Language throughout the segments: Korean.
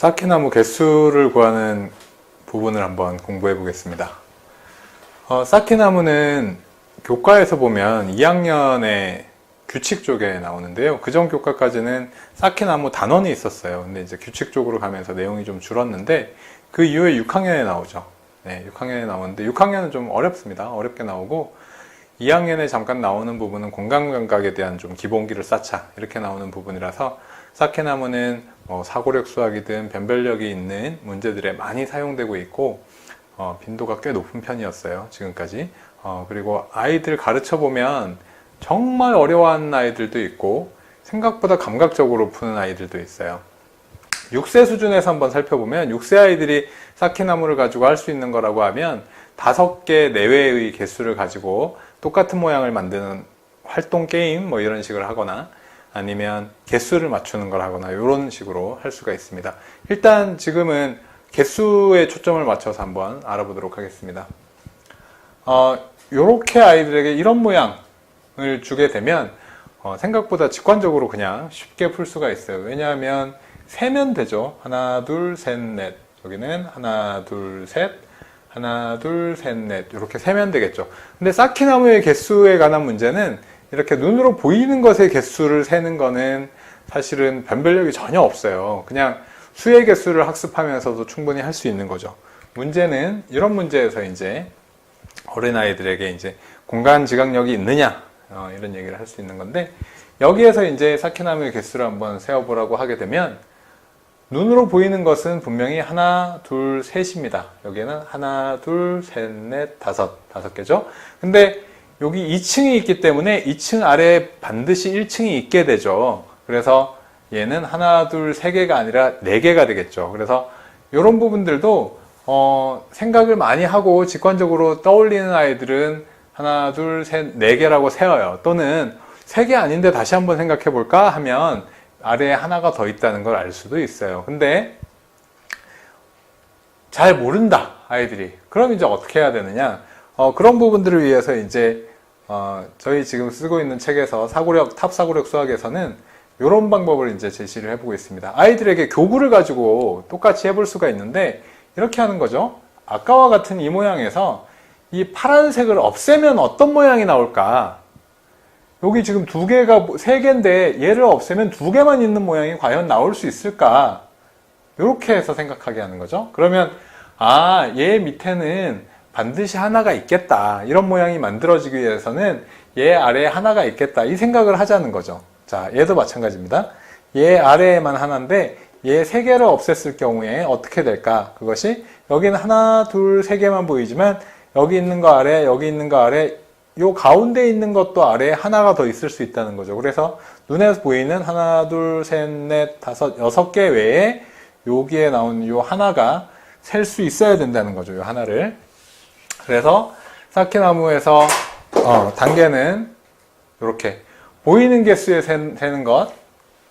사키나무 개수를 구하는 부분을 한번 공부해 보겠습니다. 어, 사키나무는 교과에서 보면 2학년의 규칙 쪽에 나오는데요. 그전 교과까지는 사키나무 단원이 있었어요. 근데 이제 규칙 쪽으로 가면서 내용이 좀 줄었는데 그 이후에 6학년에 나오죠. 네, 6학년에 나오는데 6학년은 좀 어렵습니다. 어렵게 나오고 2학년에 잠깐 나오는 부분은 공간 감각에 대한 좀 기본기를 쌓자 이렇게 나오는 부분이라서 사케나무는 뭐 사고력 수학이든 변별력이 있는 문제들에 많이 사용되고 있고 어, 빈도가 꽤 높은 편이었어요 지금까지. 어, 그리고 아이들 가르쳐 보면 정말 어려워하는 아이들도 있고 생각보다 감각적으로 푸는 아이들도 있어요. 6세 수준에서 한번 살펴보면 6세 아이들이 사키나무를 가지고 할 수 있는 거라고 하면 다섯 개 내외의 개수를 가지고 똑같은 모양을 만드는 활동 게임 뭐 이런 식으로 하거나 아니면 개수를 맞추는 걸 하거나 이런 식으로 할 수가 있습니다. 일단 지금은 개수에 초점을 맞춰서 한번 알아보도록 하겠습니다. 어, 이렇게 아이들에게 이런 모양을 주게 되면 어, 생각보다 직관적으로 그냥 쉽게 풀 수가 있어요. 왜냐하면 세면 되죠. 하나, 둘, 셋, 넷. 여기는 하나, 둘, 셋. 하나, 둘, 셋, 넷. 이렇게 세면 되겠죠. 근데 쌓기나무의 개수에 관한 문제는 이렇게 눈으로 보이는 것의 개수를 세는 거는 사실은 변별력이 전혀 없어요. 그냥 수의 개수를 학습하면서도 충분히 할 수 있는 거죠. 문제는 이런 문제에서 이제 어린아이들에게 이제 공간 지각력이 있느냐 어, 이런 얘기를 할 수 있는 건데 여기에서 이제 사키나무의 개수를 한번 세어보라고 하게 되면 눈으로 보이는 것은 분명히 하나, 둘, 셋입니다. 여기에는 하나, 둘, 셋, 넷, 다섯, 다섯 개죠. 근데 여기 2층이 있기 때문에 2층 아래에 반드시 1층이 있게 되죠. 그래서 얘는 하나, 둘, 세 개가 아니라 네 개가 되겠죠. 그래서 이런 부분들도 어, 생각을 많이 하고 직관적으로 떠올리는 아이들은 하나, 둘, 셋, 네 개라고 세어요. 또는 세 개 아닌데 다시 한번 생각해 볼까 하면 아래에 하나가 더 있다는 걸 알 수도 있어요. 근데 잘 모른다 아이들이. 그럼 이제 어떻게 해야 되느냐? 어, 그런 부분들을 위해서 이제 어, 저희 지금 쓰고 있는 책에서 사고력 탑 사고력 수학에서는 이런 방법을 이제 제시를 해보고 있습니다. 아이들에게 교구를 가지고 똑같이 해볼 수가 있는데 이렇게 하는 거죠. 아까와 같은 이 모양에서 이 파란색을 없애면 어떤 모양이 나올까? 여기 지금 두 개가 세 개인데 얘를 없애면 두 개만 있는 모양이 과연 나올 수 있을까? 이렇게 해서 생각하게 하는 거죠. 그러면 아, 얘 밑에는 반드시 하나가 있겠다. 이런 모양이 만들어지기 위해서는 얘 아래에 하나가 있겠다. 이 생각을 하자는 거죠. 자, 얘도 마찬가지입니다. 얘 아래에만 하나인데 얘 세 개를 없앴을 경우에 어떻게 될까? 그것이 여기는 하나, 둘, 세 개만 보이지만 여기 있는 거 아래, 여기 있는 거 아래, 요 가운데 있는 것도 아래에 하나가 더 있을 수 있다는 거죠. 그래서 눈에 보이는 하나, 둘, 셋, 넷, 다섯, 여섯 개 외에 여기에 나온 요 하나가 셀 수 있어야 된다는 거죠. 요 하나를. 그래서 사키나무에서 어, 단계는 이렇게 보이는 개수에 세는 것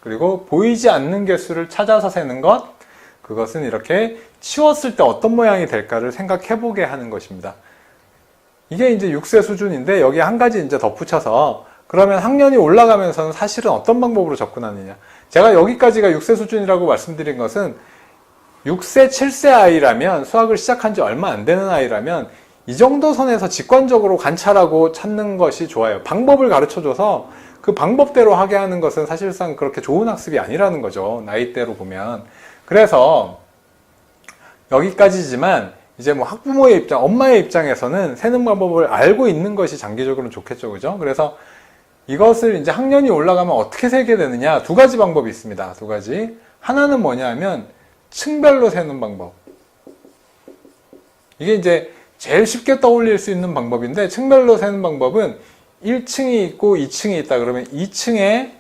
그리고 보이지 않는 개수를 찾아서 세는 것 그것은 이렇게 치웠을 때 어떤 모양이 될까를 생각해 보게 하는 것입니다. 이게 이제 6세 수준인데 여기 한 가지 이제 덧붙여서 그러면 학년이 올라가면서는 사실은 어떤 방법으로 접근하느냐. 제가 여기까지가 6세 수준이라고 말씀드린 것은 6세, 7세 아이라면 수학을 시작한 지 얼마 안 되는 아이라면 이 정도 선에서 직관적으로 관찰하고 찾는 것이 좋아요. 방법을 가르쳐 줘서 그 방법대로 하게 하는 것은 사실상 그렇게 좋은 학습이 아니라는 거죠. 나이대로 보면. 그래서 여기까지지만 이제 뭐 학부모의 입장, 엄마의 입장에서는 세는 방법을 알고 있는 것이 장기적으로는 좋겠죠. 그죠? 그래서 이것을 이제 학년이 올라가면 어떻게 세게 되느냐. 두 가지 방법이 있습니다. 두 가지. 하나는 뭐냐 하면 층별로 세는 방법. 이게 이제 제일 쉽게 떠올릴 수 있는 방법인데 층별로 세는 방법은 1층이 있고 2층이 있다 그러면 2층에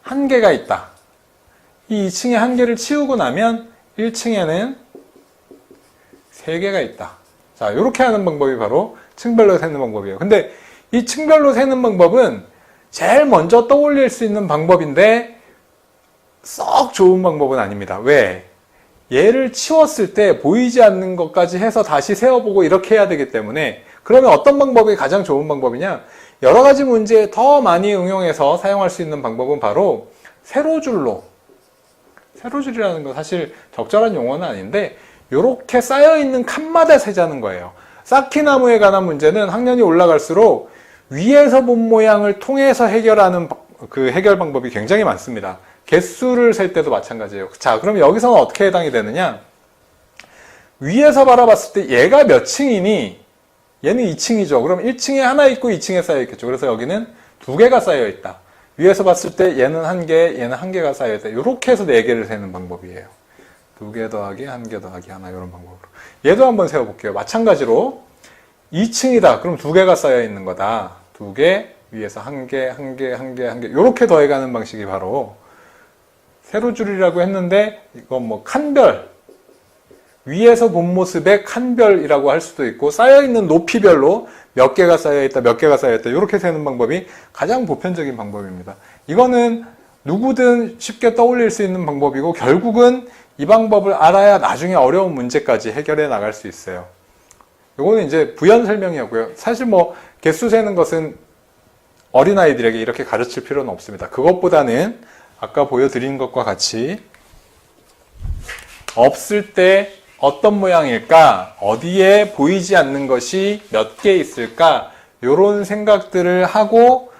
한 개가 있다. 이 2층에 한 개를 치우고 나면 1층에는 세 개가 있다. 자, 이렇게 하는 방법이 바로 층별로 세는 방법이에요. 근데 이 층별로 세는 방법은 제일 먼저 떠올릴 수 있는 방법인데 썩 좋은 방법은 아닙니다. 왜? 얘를 치웠을 때 보이지 않는 것까지 해서 다시 세어보고 이렇게 해야 되기 때문에 그러면 어떤 방법이 가장 좋은 방법이냐? 여러 가지 문제에 더 많이 응용해서 사용할 수 있는 방법은 바로 세로줄로 세로줄이라는 건 사실 적절한 용어는 아닌데 이렇게 쌓여 있는 칸마다 세자는 거예요. 쌓기나무에 관한 문제는 학년이 올라갈수록 위에서 본 모양을 통해서 해결하는 바- 그 해결 방법이 굉장히 많습니다. 개수를 셀 때도 마찬가지예요. 자, 그럼 여기서는 어떻게 해당이 되느냐? 위에서 바라봤을 때 얘가 몇 층이니? 얘는 2층이죠. 그럼 1층에 하나 있고 2층에 쌓여 있겠죠. 그래서 여기는 두 개가 쌓여 있다. 위에서 봤을 때 얘는 한 개, 얘는 한 개가 쌓여 있다. 이렇게 해서 네 개를 세는 방법이에요. 두 개 더하기 한 개 더하기 하나 이런 방법으로. 얘도 한번 세워볼게요. 마찬가지로 2층이다. 그럼 두 개가 쌓여 있는 거다. 두 개, 위에서 한 개, 한 개, 한 개, 한 개. 이렇게 더해가는 방식이 바로 세로줄이라고 했는데 이건 뭐 칸별 위에서 본 모습의 칸별이라고 할 수도 있고 쌓여있는 높이별로 몇 개가 쌓여있다 몇 개가 쌓여있다 이렇게 세는 방법이 가장 보편적인 방법입니다. 이거는 누구든 쉽게 떠올릴 수 있는 방법이고 결국은 이 방법을 알아야 나중에 어려운 문제까지 해결해 나갈 수 있어요. 이거는 이제 부연 설명이었고요. 사실 뭐 개수 세는 것은 어린아이들에게 이렇게 가르칠 필요는 없습니다. 그것보다는 아까 보여드린 것과 같이 없을 때 어떤 모양일까? 어디에 보이지 않는 것이 몇 개 있을까? 이런 생각들을 하고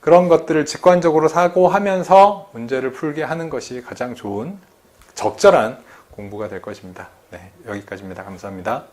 그런 것들을 직관적으로 사고 하면서 문제를 풀게 하는 것이 가장 좋은 적절한 공부가 될 것입니다. 네, 여기까지입니다. 감사합니다.